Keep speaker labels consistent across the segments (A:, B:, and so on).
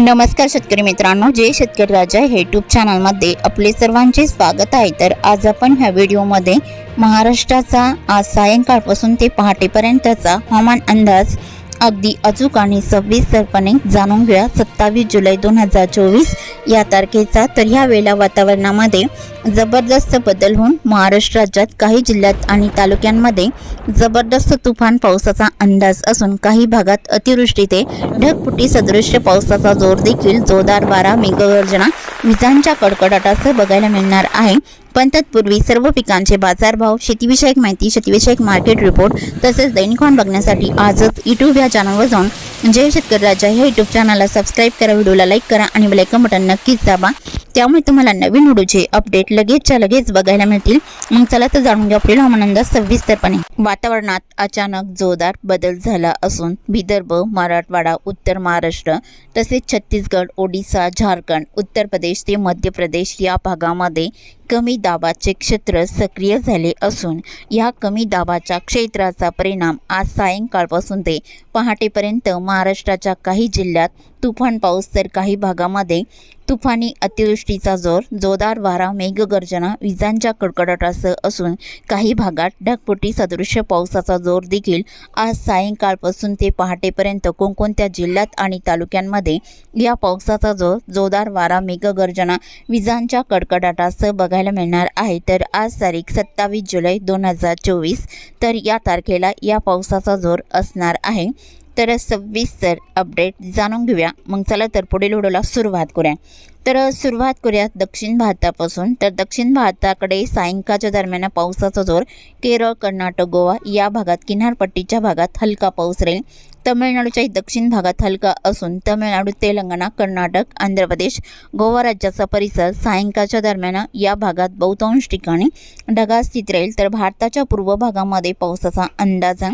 A: नमस्कार शेतकरी मित्रांनो जय शेतकरी राजा हे यूट्यूब चॅनलमध्ये आपले सर्वांचे स्वागत आहे. तर आज आपण ह्या व्हिडिओमध्ये महाराष्ट्राचा आज सायंकाळपासून ते पहाटेपर्यंतचा हवामान अंदाज अगदी अचूक आणि सविस्तरपणे जाणून घेऊया. सत्तावीस जुलै दोन हजार चोवीस या तारखेचा तर ह्या वेळेला वातावरणामध्ये जबरदस्त बदल होऊन महाराष्ट्र राज्यात काही जिल्ह्यात आणि तालुक्यांमध्ये जबरदस्त तुफान पावसाचा अंदाज असून काही भागात अतिवृष्टी ते ढगफुटी सदृश्य पावसाचा जोर देखील जोरदार वारा मेघगर्जना विजांच्या कडकडाटासह बघायला मिळणार आहे. पण तत्पूर्वी सर्व पिकांचे बाजारभाव शेतीविषयक माहिती शेतीविषयक मार्केट रिपोर्ट तसेच दैनिकॉन बघण्यासाठी आजच यूट्यूब या चॅनलवर जाऊन जय शेतकरी राजा. ह्या यूट्यूब चॅनलला सबस्क्राईब करा व्हिडिओला लाईक करा आणि बेलायकन बटन नक्कीच दाबा. त्यामुळे तुम्हाला नवीन व्हिडिओचे अपडेट लगेचच्या लगेच बघायला मिळतील. मग चला तर जाणून घ्या आपल्याला हवामान अंदाज सविस्तरपणे. वातावरणात अचानक जोरदार बदल झाला असून विदर्भ मराठवाडा उत्तर महाराष्ट्र तसेच छत्तीसगड ओडिसा झारखंड उत्तर प्रदेश ते मध्य प्रदेश या भागामध्ये कमी दाबाचे क्षेत्र सक्रिय झाले असून या कमी दाबाच्या क्षेत्राचा परिणाम आज सायंकाळपासून ते पहाटेपर्यंत महाराष्ट्राच्या काही जिल्ह्यात तुफान पाऊस तर काही भागामध्ये तुफानी अतिवृष्टीचा जोर जोरदार वारा मेघगर्जना विजांच्या कडकडाटासह असून काही भागात ढगफुटी सदृश्य पावसाचा जोर देखील आज सायंकाळपासून ते पहाटेपर्यंत कोणकोणत्या जिल्ह्यात आणि तालुक्यांमध्ये या पावसाचा जोर जोरदार वारा मेघगर्जना विजांच्या कडकडाटासह बघायला मिळणार आहे. तर आज तारीख सत्तावीस जुलै दोन हजार चोवीस तर या तारखेला या पावसाचा जोर असणार आहे. तर सविस्तर अपडेट जाणून घेऊया. मग चला तर पुढील व्हिडिओला सुरुवात करूया. तर सुरुवात करूया दक्षिण भारतापासून. तर दक्षिण भारताकडे सायंकाळच्या दरम्यान पावसाचा जोर केरळ कर्नाटक गोवा या भागात किनारपट्टीच्या भागात हलका पाऊस राहील. तमिळनाडूच्याही दक्षिण भागात हलका असून तमिळनाडू तेलंगणा कर्नाटक आंध्र प्रदेश गोवा राज्याचा परिसर सायंकाळच्या दरम्यान या भागात बहुतांश ठिकाणी ढगाळ स्थित राहील. तर भारताच्या पूर्व भागामध्ये पावसाचा अंदाज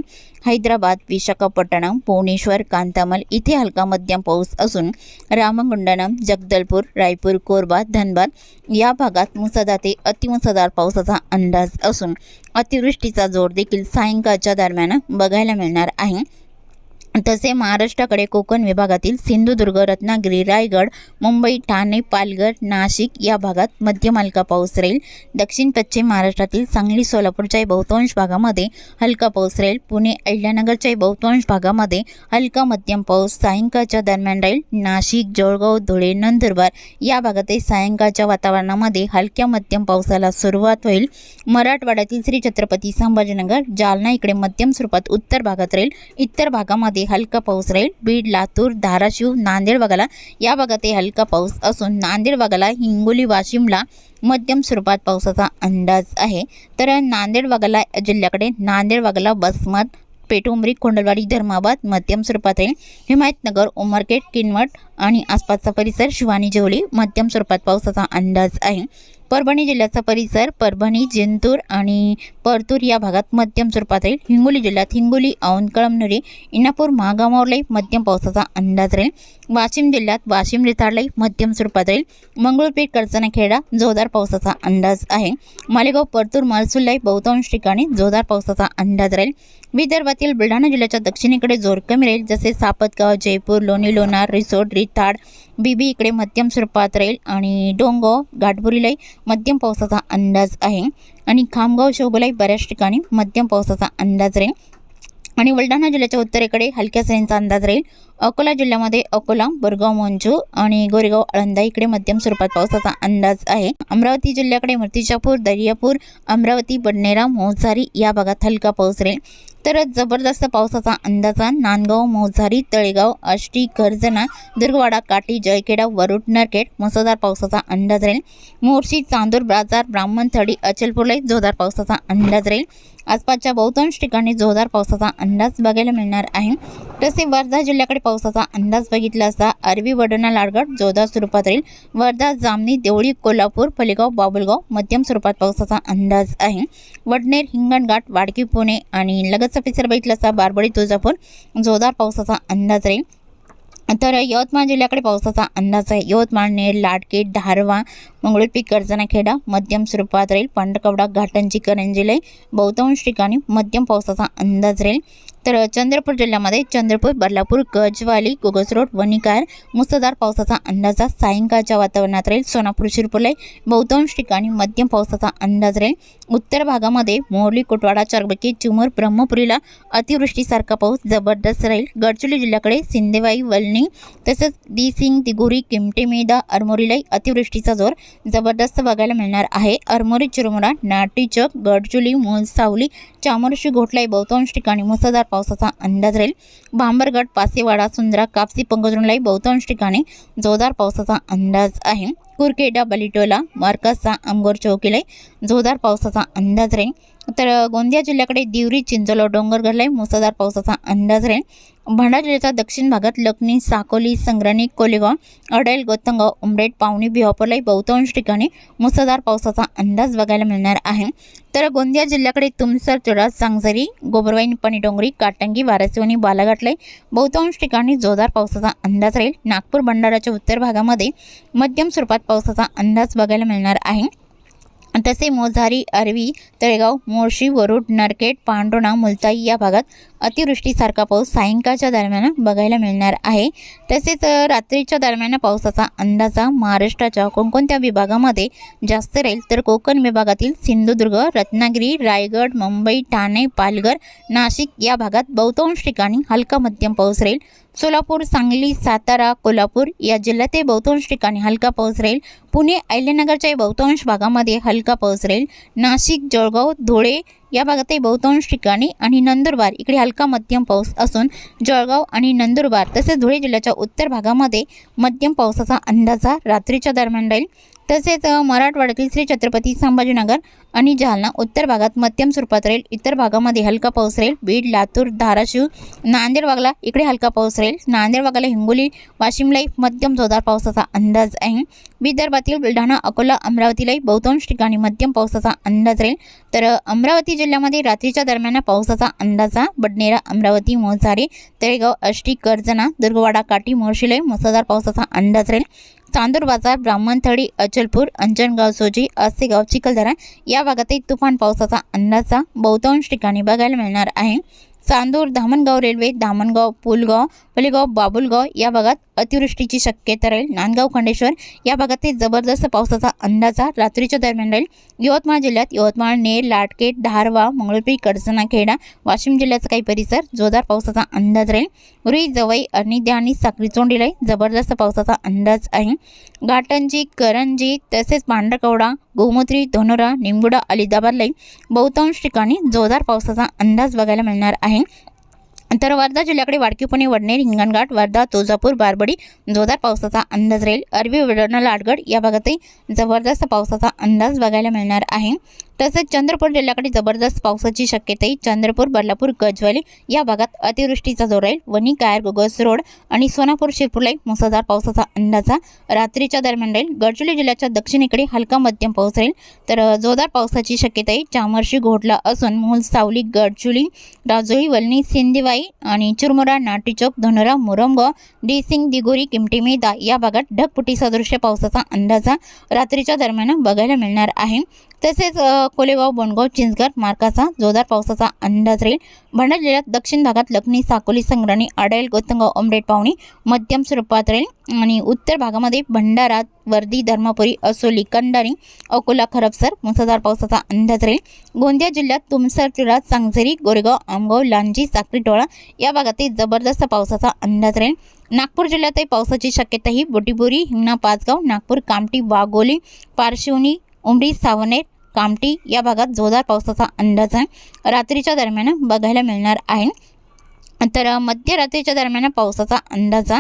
A: हैदराबाद विशाखापट्टणम भुवनेश्वर कांतामल इथे हलका मध्यम पाऊस असून रामगुंडनम जगदलपूर रायपूर कोरबा धनबाद या भागात मुसळधार ते अतिमुसळधार पावसाचा अंदाज असून अतिवृष्टीचा जोर देखील सायंकाळच्या दरम्यान बघायला मिळणार आहे. तसे महाराष्ट्राकडे कोकण विभागातील सिंधुदुर्ग रत्नागिरी रायगड मुंबई ठाणे पालघर नाशिक या भागात मध्यम हलका पाऊस राहील. दक्षिण पश्चिम महाराष्ट्रातील सांगली सोलापूरच्याही बहुतांश भागामध्ये हलका पाऊस राहील. पुणे अहिल्यानगरच्याही बहुतांश भागामध्ये हलका मध्यम पाऊस सायंकाळच्या दरम्यान राहील. नाशिक जळगाव धुळे नंदुरबार या भागातही सायंकाळच्या वातावरणामध्ये हलक्या मध्यम पावसाला सुरुवात होईल. मराठवाड्यातील श्री छत्रपती संभाजीनगर जालना इकडे मध्यम स्वरूपात उत्तर भागात राहील. इतर भागामध्ये हलका पाऊस राहील. बीड लातूर धाराशिव नांदेड भागाला या भागातही हलका पाऊस असून नांदेड भागाला हिंगोली वाशिमला मध्यम स्वरूपात पावसाचा अंदाज आहे. तर नांदेड भागाला जिल्ह्याकडे नांदेड भागाला बसमत पेटुंबरी कोंडलवाडी धर्माबाद मध्यम स्वरूपात राहील. हिमायतनगर उमरखेड किनवट आणि आसपासचा परिसर शिवानी जेवली मध्यम स्वरूपात पावसाचा अंदाज आहे. परभणी जिल्ह्याचा परिसर परभणी जिंतूर आणि परतूर या भागात मध्यम स्वरूपात राहील. हिंगोली जिल्ह्यात हिंगोली औंध कळमनुरी इंदापूर महागामावरलाही मध्यम पावसाचा अंदाज राहील. वाशिम जिल्ह्यात वाशिम रिथाडलाही मध्यम स्वरूपात राहील. मंगळूरपेठ कडचणाखेडा जोरदार पावसाचा अंदाज आहे. मालेगाव परतूर महसूललाही बहुतांश ठिकाणी जोरदार पावसाचा अंदाज राहील. विदर्भातील बुलढाणा जिल्ह्याच्या दक्षिणेकडे जोर कमी राहील जसे सापतगाव जयपूर लोणी लोणार रिसोड रिताड बीबी इकडे मध्यम स्वरूपात राहील आणि डोंगो घाटपुरीलाही मध्यम पावसाचा अंदाज आहे. आणि खामगाव शोभलाही बऱ्याच ठिकाणी मध्यम पावसाचा अंदाज राहील आणि बुलढाणा जिल्ह्याच्या उत्तरेकडे हलक्या सरींचा अंदाज राहील अकोला जिल्ह्यामध्ये अकोला बोरगाव मंजू आणि गोरेगाव आळंदा इकडे मध्यम स्वरूपात पावसाचा अंदाज आहे. अमरावती जिल्ह्याकडे मूर्तिजापूर दर्यापूर अमरावती बडनेरा मोसारी या भागात हलका पाऊस राहील तर जबरदस्त पावसाचा अंदाजा नांदगाव मोझारी तळेगाव आष्टी गर्जना दुर्गवाडा काठी जयखेडा वरुड नरखेड मुसळधार पावसाचा अंदाज राहील. मोर्शी चांदूर बाजार ब्राह्मणथडी अचलपूरलाही जोरदार पावसाचा अंदाज राहील. आसपासच्या बहुतांश ठिकाणी जोरदार पावसाचा अंदाज बघायला मिळणार आहे. तसे वर्धा जिल्ह्याकडे पावसाचा अंदाज बघितला असता अरबी वडोणा लाडगड जोरदार स्वरूपात राहील. वर्धा जामनी देवळी कोल्हापूर फलेगाव बाबुलगाव मध्यम स्वरूपात पावसाचा अंदाज आहे. वडनेर हिंगणघाट वाडकी पुणे आणि लगतचा परिसर बघितला असता बारबडी तुळजापूर जोरदार पावसाचा अंदाज राहील तर यवतमाळ जिल्ह्याकडे पावसाचा अंदाज आहे. यवतमाळ नेर धारवा मंगळूरपीक कर्जनाखेडा मध्यम स्वरूपात राहील. पांडकवडा घाटांची करंजीलय बहुतांश ठिकाणी मध्यम पावसाचा अंदाज राहील. तर चंद्रपूर जिल्ह्यामध्ये चंद्रपूर बदलापूर गजवाली गोगसरोड वणिकार मुसळधार पावसाचा अंदाजा सायंकाळच्या वातावरणात राहील. सोनापूर शिरपूरला बहुतांश ठिकाणी मध्यम पावसाचा अंदाज राहील. उत्तर भागामध्ये मोरली कोटवाडा चारबकी चिमूर ब्रह्मपुरीला अतिवृष्टीसारखा पाऊस जबरदस्त राहील. गडचिरोली जिल्ह्याकडे सिंदेवाई वलणी तसंच दिसिंग दिगोरी किमटेमेदा अरमोरीलाही अतिवृष्टीचा जोर जबरदस्त बघायला मिळणार आहे. अरमोरी चिरमुरा नाटीचक गडचुली मोल सावली चामोर्शी घोटलाई बहुतांश ठिकाणी मुसळधार पावसाचा अंदाज राहील. भांबरगड पासेवाडा सुंदरा कापसी पंकजरुणलाही बहुतांश ठिकाणी जोरदार पावसाचा अंदाज आहे. कुरकेडा बलिटोला मार्कासा अंगोर चौकीला जोरदार पावसाचा अंदाज राहील तर गोंदिया जिल्ह्याकडे दिवरी चिंचोला डोंगरगडला मुसळधार पावसाचा अंदाज राहील भंडारा जिल्ह्याच्या दक्षिण भागात लखनी साकोली संग्राणी कोलेगाव अडेल गोतंगाव उमरेड पावणी बिहापूरलाही बहुतांश ठिकाणी मुसळधार पावसाचा अंदाज बघायला मिळणार आहे. तर गोंदिया जिल्ह्याकडे तुमसर तुळा सांगझरी गोबरवाईन पणीडोंगरी काटंगी वारसिवणी बालाघाटले बहुतांश ठिकाणी जोरदार पावसाचा अंदाज राहील. नागपूर भंडाराच्या उत्तर भागामध्ये मध्यम स्वरूपात पावसाचा अंदाज बघायला मिळणार आहे. तसे मोझारी अरवी तळेगाव मोर्शी वरुड नरकेट पांडोणा मुलताई या भागात अतिवृष्टीसारखा पाऊस सायंकाळच्या दरम्यान बघायला मिळणार आहे. तसेच रात्रीच्या दरम्यान पावसाचा अंदाजा महाराष्ट्राच्या कोणकोणत्या विभागामध्ये जास्त राहील? तर कोकण विभागातील सिंधुदुर्ग रत्नागिरी रायगड मुंबई ठाणे पालघर नाशिक या भागात बहुतांश ठिकाणी हलका मध्यम पाऊस राहील. सोलापूर सांगली सातारा कोल्हापूर या जिल्ह्यातही बहुतांश ठिकाणी हलका पाऊस राहील. पुणे अहिल्यानगरच्याही बहुतांश भागामध्ये हलका पाऊस राहील. नाशिक जळगाव धुळे या भागातही बहुतांश ठिकाणी आणि नंदुरबार इकडे हलका मध्यम पाऊस असून जळगाव आणि नंदुरबार तसेच धुळे जिल्ह्याच्या उत्तर भागामध्ये मध्यम पावसाचा अंदाजा रात्रीच्या दरम्यान राहील. तसेच मराठवाड्यातील श्री छत्रपती संभाजीनगर आणि जालना उत्तर भागात मध्यम स्वरूपात राहील. इतर भागामध्ये हलका पाऊस राहील. बीड लातूर धाराशिव नांदेडवागला इकडे हलका पाऊस राहील. नांदेड वागला हिंगोली वाशिमलाही मध्यम जोरदार पावसाचा अंदाज आहे. विदर्भातील बुलढाणा अकोला अमरावतीलाही बहुतांश ठिकाणी मध्यम पावसाचा अंदाज राहील. तर अमरावती जिल्ह्यामध्ये रात्रीच्या दरम्यान पावसाचा अंदाजा बडनेरा अमरावती मोझारे तळेगाव अष्टी कर्जना दुर्गवाडा काटी मोर्शीलाही मुसळधार पावसाचा अंदाज राहील. चांदूर बाजार ब्राह्मणथळी अचलपूर अंजनगाव सोजी आसेगाव चिखलदरा या भागातही तुफान पावसाचा अंदाजा बहुतांश ठिकाणी बघायला मिळणार आहे. चांदूर धामणगाव रेल्वे धामणगाव पुलगाव पलेगाव बाबुलगाव या भागात अतिवृष्टीची शक्यता राहील. नांदगाव खंडेश्वर या भागातही जबरदस्त पावसाचा अंदाजा रात्रीच्या दरम्यान राहील. यवतमाळ जिल्ह्यात यवतमाळ नेर लाटकेट धारवा मंगळपी कडसना खेडा वाशिम जिल्ह्याचा काही परिसर जोरदार पावसाचा अंदाज राहील. रुई जवई अर्निद्या आणि साखरी चोंडीलाही जबरदस्त पावसाचा अंदाज आहे. घाटंजी करंजी तसेच पांढरकवडा गोमूत्री धोनोरा निंबुडा अलिदाबादलाही बहुतांश ठिकाणी जोरदार पावसाचा अंदाज बघायला मिळणार आहे. तर वर्धा जिल्ह्याकडे वाडकी पुणे वडनेर हिंगणघाट वर्धा तुळजापूर बारबडी जोरदार पावसाचा अंदाज राहील. अरबी विडणं लाडगड या भागातही जबरदस्त पावसाचा अंदाज बघायला मिळणार आहे. तसेच चंद्रपूर जिल्ह्याकडे जबरदस्त पावसाची शक्यताही चंद्रपूर बदलापूर गजवाली या भागात अतिवृष्टीचा जोर राहील. वणी कायर गोगस रोड आणि सोनापूर शिरपूरलाही मुसळधार पावसाचा अंदाजा रात्रीच्या दरम्यान राहील. गडचिरोली जिल्ह्याच्या दक्षिणेकडे हलका मध्यम पाऊस राहील. तर जोरदार पावसाची शक्यताही चामर्शी घोटला असून मूल सावली गडचुली राजोळी वलनी सिंदेवाई आणि चुरमुरा नाटीचौक धनोरा मुरंग डिसिंग दिगोरी किमटी मेदा या भागात ढगपुटी सदृश्य पावसाचा अंदाजा रात्रीच्या दरम्यान बघायला मिळणार आहे. तसेच कोलेगाव बोंडगाव चिंचगड मार्काचा जोरदार पावसाचा अंदाज राहील. भंडारा जिल्ह्यात दक्षिण भागात लखनी साकोली संग्राणी आडेल गोतंगाव अमरेट पावणी मध्यम स्वरूपात राहील. आणि उत्तर भागामध्ये भंडारा वर्दी धर्मापुरी असोली कंडारी अकोला खरबसर मुसळधार पावसाचा अंदाज राहील. गोंदिया जिल्ह्यात तुमसर तुळा सांगझरी गोरेगाव आमगाव लांजी साक्री टोळा या भागातही जबरदस्त पावसाचा अंदाज राहील. नागपूर जिल्ह्यातही पावसाची शक्यताही ही हिंगणा पाचगाव नागपूर कामठी वाघोली पारशिवनी उमरी सावनेर कामटी या भागात जोरदार पावसाचा अंदाज आहे. रात्रीच्या दरम्यान बघायला मिळणार आहे. तर मध्यरात्रीच्या दरम्यान पावसाचा अंदाज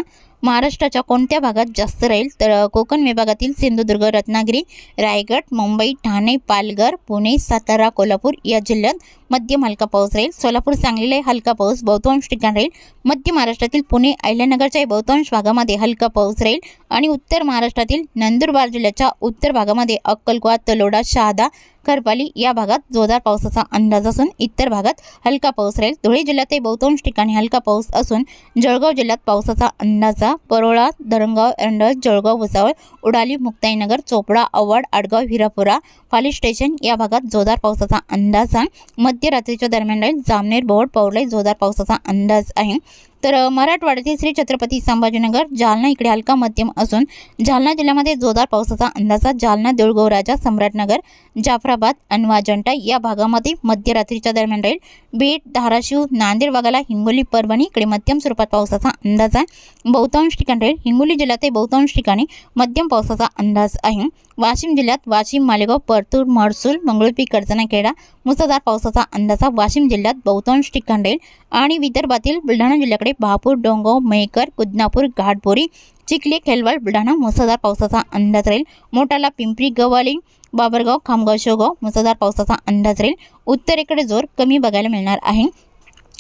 A: महाराष्ट्राच्या कोणत्या भागात जास्त राहील? तर कोकण विभागातील सिंधुदुर्ग रत्नागिरी रायगड मुंबई ठाणे पालघर पुणे सातारा कोल्हापूर या जिल्ह्यात मध्यम हलका पाऊस राहील. सोलापूर सांगलीलाही हलका पाऊस. बहुतांश ठिकाण राहील. मध्य महाराष्ट्रातील पुणे अहिल्यानगरच्याही बहुतांश भागामध्ये हलका पाऊस राहील. आणि उत्तर महाराष्ट्रातील नंदुरबार जिल्ह्याच्या उत्तर भागामध्ये अक्कलकुवा तलोडा शहादा खरपाली या भागात जोरदार पावसाचा अंदाज असून इतर भागात हलका पाऊस राहील. धुळे जिल्ह्यातही बहुतांश ठिकाणी हलका पाऊस असून जळगाव जिल्ह्यात पावसाचा अंदाजा परोळा धरणगाव एरंडळ जळगाव भुसावळ उडाली मुक्ताईनगर चोपडा आव्हाड आडगाव हिरापुरा पाली स्टेशन या भागात जोरदार पावसाचा अंदाज मध्य मध्यरात्रीच्या दरम्यान राहील जामनेर बोर्ड पवळे जोरदार पावसाचा अंदाज आहे. तर मराठवाड्यातील श्री छत्रपती संभाजीनगर जालना इकडे हलका मध्यम असून जालना जिल्ह्यामध्ये जोरदार पावसाचा अंदाजा जालना देऊळगाव राजा सम्राटनगर जाफराबाद अनवाजंटा या भागामध्ये मध्यरात्रीच्या दरम्यान राहील. बीड धाराशिव नांदेड वाघाला हिंगोली परभणी इकडे मध्यम स्वरूपात पावसाचा अंदाज आहे. बहुतांश ठिकाणी राहील. हिंगोली जिल्ह्यातील बहुतांश ठिकाणी मध्यम पावसाचा अंदाज आहे. वाशिम जिल्ह्यात वाशिम मालेगाव परतूर महसूल मंगळुरपी खेडा मुसळधार पावसाचा अंदाज वाशिम जिल्ह्यात बहुतांश ठिकाणी राहील. आणि विदर्भातील बुलढाणा जिल्ह्याकडे बहापूर डोंगाव मेकर कुदनापूर घाटबोरी चिखली खेलवाड बुलढाणा मुसळधार पावसाचा अंदाज राहील. मोठाला पिंपरी गवाली बाबरगाव खामगाव शेवगाव मुसळधार पावसाचा अंदाज राहील. उत्तरेकडे जोर कमी बघायला मिळणार आहे.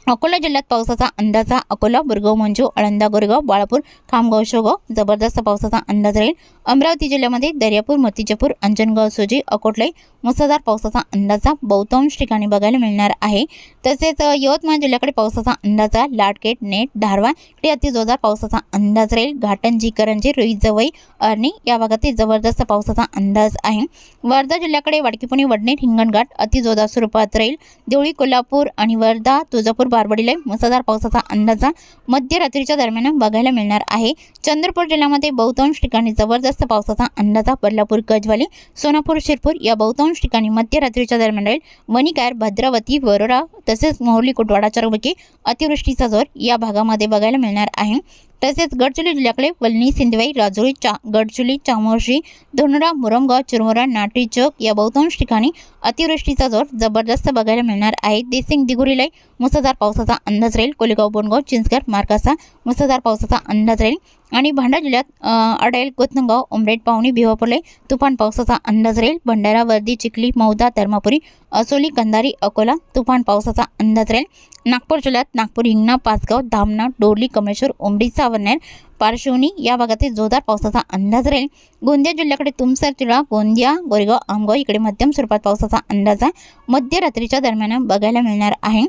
A: अकोला जिल्ह्यात पावसाचा अंदाजा अकोला बुरगाव मंजू अळंदा गोरेगाव बाळापूर खामगाव शोगाव जबरदस्त पावसाचा अंदाज राहील. अमरावती जिल्ह्यामध्ये दर्यापूर मोतीचपूर अंजनगाव सुजी अकोटलाई मुसळधार पावसाचा अंदाजा बहुतांश ठिकाणी बघायला मिळणार आहे. तसेच यवतमाळ जिल्ह्याकडे पावसाचा अंदाजा लाटकेट नेट धारवा इकडे अतिजोरदार पावसाचा अंदाज राहील. घाटंजी करंजी रोहित जवई अर्णी या भागातील जबरदस्त पावसाचा अंदाज आहे. वर्धा जिल्ह्याकडे वाडकीपुणे वडनेर हिंगणघाट अतिजोरदार स्वरूपात राहील. देवळी कोल्हापूर आणि वर्धा तुळजापूर बारबडीला मुसळधार पावसाचा अंदाजा मध्यरात्रीच्या दरम्यान बघायला मिळणार आहे. चंद्रपूर जिल्ह्यामध्ये बहुतांश ठिकाणी जबरदस्त पावसाचा अंदाजा बदलापूर गजवाली सोनापूर शिरपूर या बहुतांश ठिकाणी मध्यरात्रीच्या दरम्यान राहील. वणिकार भद्रावती वरोरा तसेच मोहर्ली कुटवाडा चरबकी अतिवृष्टीचा जोर या भागामध्ये बघायला मिळणार आहे. तसेच गडचिरोली जिल्ह्याकडे वल्ली सिंधवाई राजुरी चा गडचिरोली चामोर्शी धोनरा मुरमगाव चिरमोरा नाटी चौक या बहुतांश ठिकाणी अतिवृष्टीचा जोर जबरदस्त बघायला मिळणार आहे. देसिंग दिगुरीलाई मुसळधार पावसाचा अंदाज राहील. कोलेगाव बोनगाव चिंचगड मार्कासा मुसळधार पावसाचा अंदाज राहील. आणि भांडा जिल्ह्यात अडेल कोतनगाव उमरेड पावणी भिवापुले तुफान पावसाचा अंदाज राहील. भंडारा वर्दी चिखली मौदा धर्मापुरी असोली कंधारी अकोला तुफान पावसाचा अंदाज राहील. नागपूर जिल्ह्यात नागपूर हिंगणा पाचगाव धामणा डोरली कमळेश्वर उमरी सावनेर पारशिवनी या भागातील जोरदार पावसाचा अंदाज राहील. गोंदिया जिल्ह्याकडे तुमसर तिळा गोंदिया गोरेगाव आमगाव इकडे मध्यम स्वरूपात पावसाचा अंदाज आहे. मध्यरात्रीच्या दरम्यान बघायला मिळणार आहे.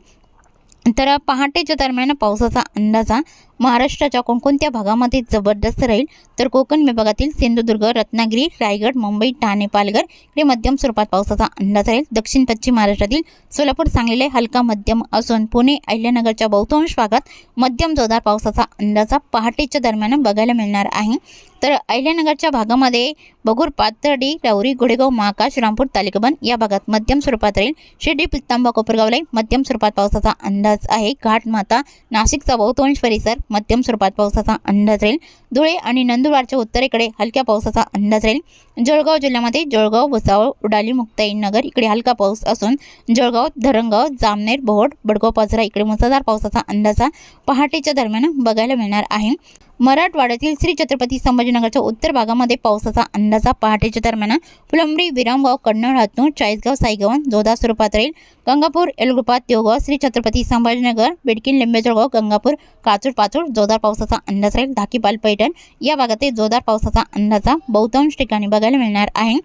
A: तर पहाटेच्या दरम्यान पावसाचा अंदाजा महाराष्ट्राच्या कोणकोणत्या भागामध्ये जबरदस्त राहील? तर कोकण विभागातील सिंधुदुर्ग रत्नागिरी रायगड मुंबई ठाणे पालघर इकडे मध्यम स्वरूपात पावसाचा अंदाज राहील. दक्षिण पश्चिम महाराष्ट्रातील सोलापूर सांगलीला हलका मध्यम असून पुणे अहिल्यानगरच्या बहुतांश भागात मध्यम जोरदार पावसाचा अंदाजा पहाटेच्या दरम्यान बघायला मिळणार आहे. तर अहिल्यानगरच्या भागामध्ये बगूर पाथर्डी राऊरी गुडेगाव महाका श्रीरामपूर तालिकाबन या भागात मध्यम स्वरूपात राहील. शिर्डी पित्तांबा कोपरगावला मध्यम स्वरूपात पावसाचा अंदाज आहे. घाटमाता नाशिकचा बहुतांश परिसर मध्यम स्वरूपात पावसाचा अंदाज राहील. धुळे आणि नंदुरबारच्या उत्तरेकडे हलक्या पावसाचा अंदाज राहील. जळगाव जिल्ह्यामध्ये जळगाव भुसावळ उडाली मुक्ताई नगर इकडे हलका पाऊस असून जळगाव धरणगाव जामनेर बोहड बडगाव पाचरा इकडे मुसळधार पावसाचा अंदाज पहाटेच्या दरम्यान बघायला मिळणार आहे. मराठवाड्यातील श्री छत्रपती संभाजीनगरच्या उत्तर भागामध्ये पावसाचा अंदाजा पहाटेच्या दरम्यान फुलंबरी विरामगाव कन्नड हातनूर चाळीसगाव साईगवन जोधा स्वरूपात राहील गंगापूर एलगुपा देवगाव श्री छत्रपती संभाजीनगर बिडकीन लिंबेजळगाव गंगापूर काचूर पाचूर जोरदार पावसाचा अंदाज राहील. धाकी पैठण या भागातील जोरदार पावसाचा अंदाजा बहुतांश ठिकाणी बघायला मिळणार आहे.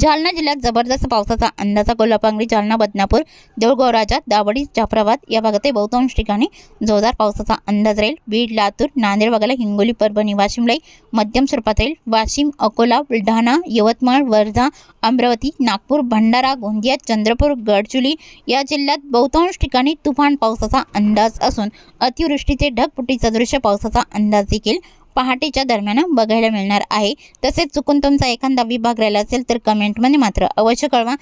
A: जालना जिल्ह्यात जबरदस्त पावसाचा अंदाजा कोल्हापांगरी जालना बदनापूर देऊळगाव राजा दावडी जाफराबाद या भागातील बहुतांश ठिकाणी जोरदार पावसाचा अंदाज राहील. बीड लातूर नांदेड वगैरे हिंगोली परभणी वाशिमलाई मध्यम स्वरूपात राहील. वाशिम अकोला बुलढाणा यवतमाळ वर्धा अमरावती नागपूर भंडारा गोंदिया चंद्रपूर गडचुली या जिल्ह्यात बहुतांश ठिकाणी तुफान पावसाचा अंदाज असून अतिवृष्टीचे ढगफुटी दृश्य पावसाचा अंदाज देखील पहाटेच्या दरम्यान बघायला मिळणार आहे. तसेच चुकून तुमचा एखादा विभाग राहिला असेल तर कमेंटमध्ये मात्र अवश्य कळवा.